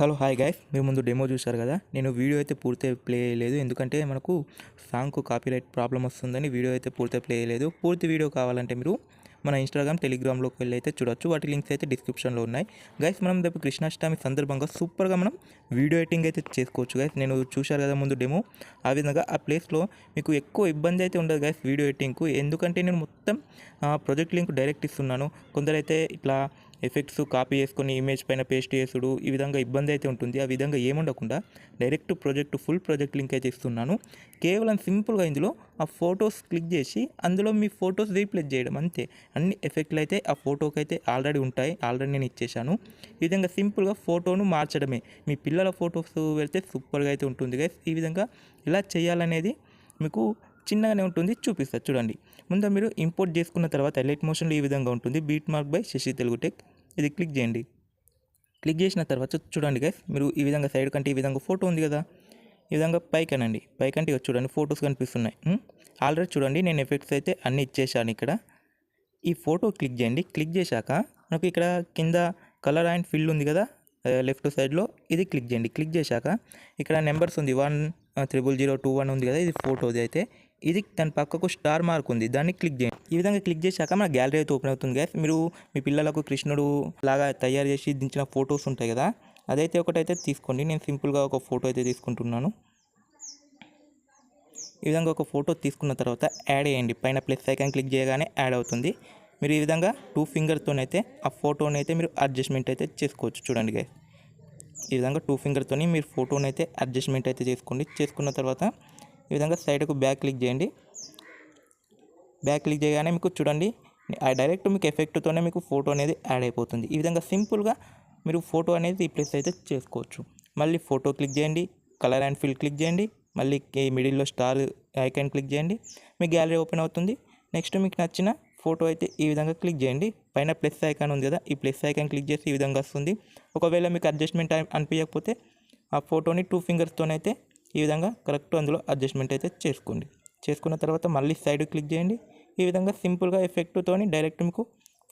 Hello hi guys మీరు ముందు demo చూశారు కదా? నేను వీడియో అయితే పూర్తిగా ప్లే చేయలేదు. ఎందుకంటే మనకు సాంగ్కు కాపీరైట్ ప్రాబ్లం వస్తుందని వీడియో అయితే పూర్తిగా ప్లే చేయలేదు. పూర్తి వీడియో కావాలంటే మీరు మన ఇన్స్టాగ్రామ్ టెలిగ్రామ్లోకి వెళ్ళి అయితే చూడొచ్చు. వాటి లింక్స్ అయితే డిస్క్రిప్షన్లో ఉన్నాయి. గైస్ మనం రేపు కృష్ణాష్టమి సందర్భంగా సూపర్గా మనం వీడియో ఎడిటింగ్ అయితే చేసుకోవచ్చు. గైస్ నేను చూశారు కదా ముందు డెమో ఆ విధంగా ఆ ప్లేస్లో మీకు ఎక్కువ ఇబ్బంది అయితే ఉండదు గైస్ వీడియో ఎడిటింగ్కు ఎందుకంటే నేను మొత్తం ప్రాజెక్ట్ లింక్ డైరెక్ట్ ఇస్తున్నాను. కొందరైతే ఇట్లా ఎఫెక్ట్స్ కాపీ చేసుకొని ఇమేజ్ పైన పేస్ట్ చేసుడు ఈ విధంగా ఇబ్బంది అయితే ఉంటుంది. ఆ విధంగా ఏముండకుండా direct project full project link అయితే ఇస్తున్నాను కేవలం సింపుల్గా ఇందులో ఆ ఫొటోస్ క్లిక్ చేసి అందులో మీ ఫొటోస్ రీప్లేస్ చేయడం అంతే. అన్ని ఎఫెక్ట్లు అయితే ఆ ఫోటోకి అయితే ఆల్రెడీ ఉంటాయి. ఆల్రెడీ నేను ఇచ్చేసాను ఈ విధంగా సింపుల్గా ఫోటోను మార్చడమే. మీ పిల్లల ఫొటోస్ వెళ్తే సూపర్గా అయితే ఉంటుంది గైస్. ఈ విధంగా ఎలా చేయాలనేది మీకు చిన్నగానే ఉంటుంది. చూపిస్తా. చూడండి. ముందు మీరు ఇంపోర్ట్ చేసుకున్న తర్వాత ఎలైట్ మోషన్లో ఈ విధంగా ఉంటుంది. Beat mark by Sasi Telugu tech. ఇది క్లిక్ చేయండి. క్లిక్ చేసిన తర్వాత చూడండి గైస్ మీరు ఈ విధంగా సైడ్ కంటే ఈ విధంగా ఫోటో ఉంది కదా? ఈ విధంగా పైకి అనండి. పైకంటే ఇక చూడండి ఫొటోస్ కనిపిస్తున్నాయి. ఆల్రెడీ చూడండి నేను ఎఫెక్ట్స్ అయితే అన్నీ ఇచ్చేసాను ఇక్కడ. ఈ ఫోటో క్లిక్ చేయండి. క్లిక్ చేశాక మనకు ఇక్కడ కింద కలర్ అండ్ ఫిల్ ఉంది కదా? లెఫ్ట్ సైడ్లో ఇది క్లిక్ చేయండి. క్లిక్ చేశాక ఇక్కడ నెంబర్స్ ఉంది. One triple zero two one ఉంది కదా? ఇది ఫోటోది అయితే. ఇది దాని పక్కకు స్టార్ మార్క్ ఉంది. దాన్ని క్లిక్ చేయండి. ఈ విధంగా క్లిక్ చేశాక మన గ్యాలరీ అయితే ఓపెన్ అవుతుంది గ్యాస్ మీరు మీ పిల్లలకు కృష్ణుడు లాగా తయారు చేసి దించిన ఫొటోస్ ఉంటాయి కదా అదైతే ఒకటైతే తీసుకోండి. నేను సింపుల్గా ఒక ఫోటో అయితే తీసుకుంటున్నాను. ఈ విధంగా ఒక ఫోటో తీసుకున్న తర్వాత యాడ్ చేయండి. పైన ప్లస్ ఐకాన్ క్లిక్ చేయగానే యాడ్ అవుతుంది. మీరు ఈ విధంగా టూ ఫింగర్తోనైతే ఆ ఫోటోని అయితే మీరు అడ్జస్ట్మెంట్ అయితే చేసుకోవచ్చు. చూడండి guys. ఈ విధంగా టూ ఫింగర్తోని మీరు ఫోటోని అయితే అడ్జస్ట్మెంట్ అయితే చేసుకోండి. చేసుకున్న తర్వాత ఈ విధంగా సైడ్కు బ్యాక్ క్లిక్ చేయండి. బ్యాక్ క్లిక్ చేయగానే మీకు చూడండి ఆ డైరెక్ట్ మీకు ఎఫెక్ట్తోనే మీకు ఫోటో అనేది యాడ్ అయిపోతుంది. ఈ విధంగా సింపుల్గా మీరు ఫోటో అనేది రీప్లేస్ అయితే చేసుకోవచ్చు. మళ్ళీ ఫోటో క్లిక్ చేయండి కలర్ అండ్ ఫిల్ క్లిక్ చేయండి మళ్ళీ ఈ మిడిల్లో స్టార్ ఐకాన్ క్లిక్ చేయండి మీ గ్యాలరీ ఓపెన్ అవుతుంది. నెక్స్ట్ మీకు నచ్చిన ఫోటో అయితే ఈ విధంగా క్లిక్ చేయండి. పైన ప్లస్ ఐకాన్ ఉంది కదా ఈ ప్లస్ ఐకాన్ క్లిక్ చేసి ఈ విధంగా వస్తుంది. ఒకవేళ మీకు అడ్జస్ట్మెంట్ అనిపించకపోతే ఆ ఫోటోని టూ ఫింగర్స్తోనైతే ఈ విధంగా కరెక్ట్ అందులో అడ్జస్ట్మెంట్ అయితే చేసుకోండి. చేసుకున్న తర్వాత మళ్ళీ సైడ్ క్లిక్ చేయండి. ఈ విధంగా సింపుల్గా ఎఫెక్ట్తోని డైరెక్ట్ మీకు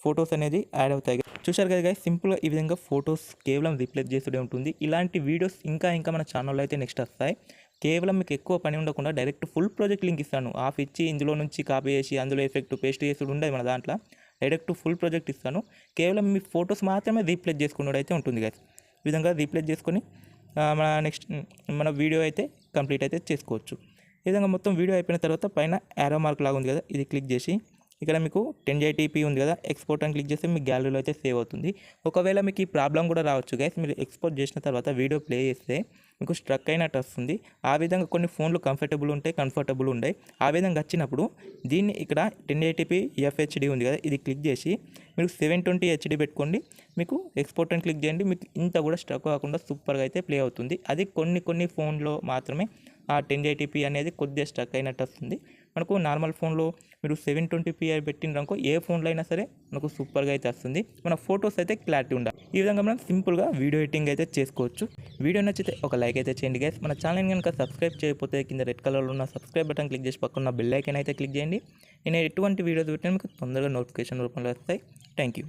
ఫొటోస్ అనేది యాడ్ అవుతాయి. చూశారు కదా సింపుల్గా ఈ విధంగా ఫొటోస్ కేవలం రీప్లేస్ చేసుడే ఉంటుంది. ఇలాంటి వీడియోస్ ఇంకా ఇంకా మన ఛానల్లో అయితే నెక్స్ట్ వస్తాయి. కేవలం మీకు ఎక్కువ పని ఉండకుండా డైరెక్ట్ ఫుల్ ప్రాజెక్ట్ లింక్ ఇస్తాను. ఆఫ్ ఇచ్చి ఇందులో నుంచి కాపీ చేసి అందులో ఎఫెక్ట్ పేస్ట్ చేసుడు ఉండదు మన దాంట్లో. డైరెక్ట్ ఫుల్ ప్రాజెక్ట్ ఇస్తాను. కేవలం మీ ఫొటోస్ మాత్రమే రీప్లేస్ చేసుకున్నట్టు అయితే ఉంటుంది guys. ఈ విధంగా రీప్లేస్ చేసుకొని మన నెక్స్ట్ మన వీడియో అయితే కంప్లీట్ అయితే చేసుకోవచ్చు. ఈ విధంగా మొత్తం వీడియో అయిపోయిన తర్వాత పైన యారో మార్క్ లాగా ఉంది కదా ఇది క్లిక్ చేసి ఇక్కడ మీకు టెన్ జైటీపీ ఉంది కదా ఎక్స్పోర్ట్ అని క్లిక్ చేస్తే మీ గ్యాలరీలో అయితే సేవ్ అవుతుంది. ఒకవేళ మీకు ఈ ప్రాబ్లం కూడా రావచ్చు గైస్ మీరు ఎక్స్పోర్ట్ చేసిన తర్వాత వీడియో ప్లే చేస్తే మీకు స్ట్రక్ అయినట్టు వస్తుంది. ఆ విధంగా కొన్ని ఫోన్లు కంఫర్టబుల్ ఉంటాయి కంఫర్టబుల్ ఉంటాయి ఆ విధంగా వచ్చినప్పుడు దీన్ని ఇక్కడ టెన్ ఎయిటీపీ ఎఫ్హెచ్డి ఉంది కదా ఇది క్లిక్ చేసి మీరు సెవెన్ ట్వంటీ హెచ్డి పెట్టుకోండి. మీకు ఎక్స్పోర్ట్ అని క్లిక్ చేయండి మీకు ఇంత కూడా స్ట్రక్ కాకుండా సూపర్గా అయితే ప్లే అవుతుంది. అది కొన్ని కొన్ని ఫోన్లో మాత్రమే ఆ టెన్ ఎయిటీపీ అనేది కొద్దిగా స్ట్రక్ అయినట్టు వస్తుంది. మనకు నార్మల్ ఫోన్లో మీరు సెవెన్ ట్వంటీ పిఐ పెట్టినరనుకో ఏ ఫోన్లో అయినా సరే మనకు సూపర్గా అయితే వస్తుంది. మన ఫొటోస్ అయితే క్లారిటీ ఉండాలి. ఈ విధంగా మనం సింపుల్గా వీడియో ఎడిటింగ్ అయితే చేసుకోవచ్చు. వీడియో నచ్చితే ఒక లైక్ అయితే చేయండి గైస్ మన ఛానల్ కనుక సబ్స్క్రైబ్ చేయకపోతే కింద రెడ్ కలర్లో ఉన్న సబ్స్క్రైబ్ బటన్ క్లిక్ చేసి పక్కన బెల్ ఐకన్ అయితే క్లిక్ చేయండి. నేను ఎటువంటి వీడియోస్ పెట్టినా మీకు తొందరగా నోటిఫికేషన్ రూపంలో వస్తాయి. Thank you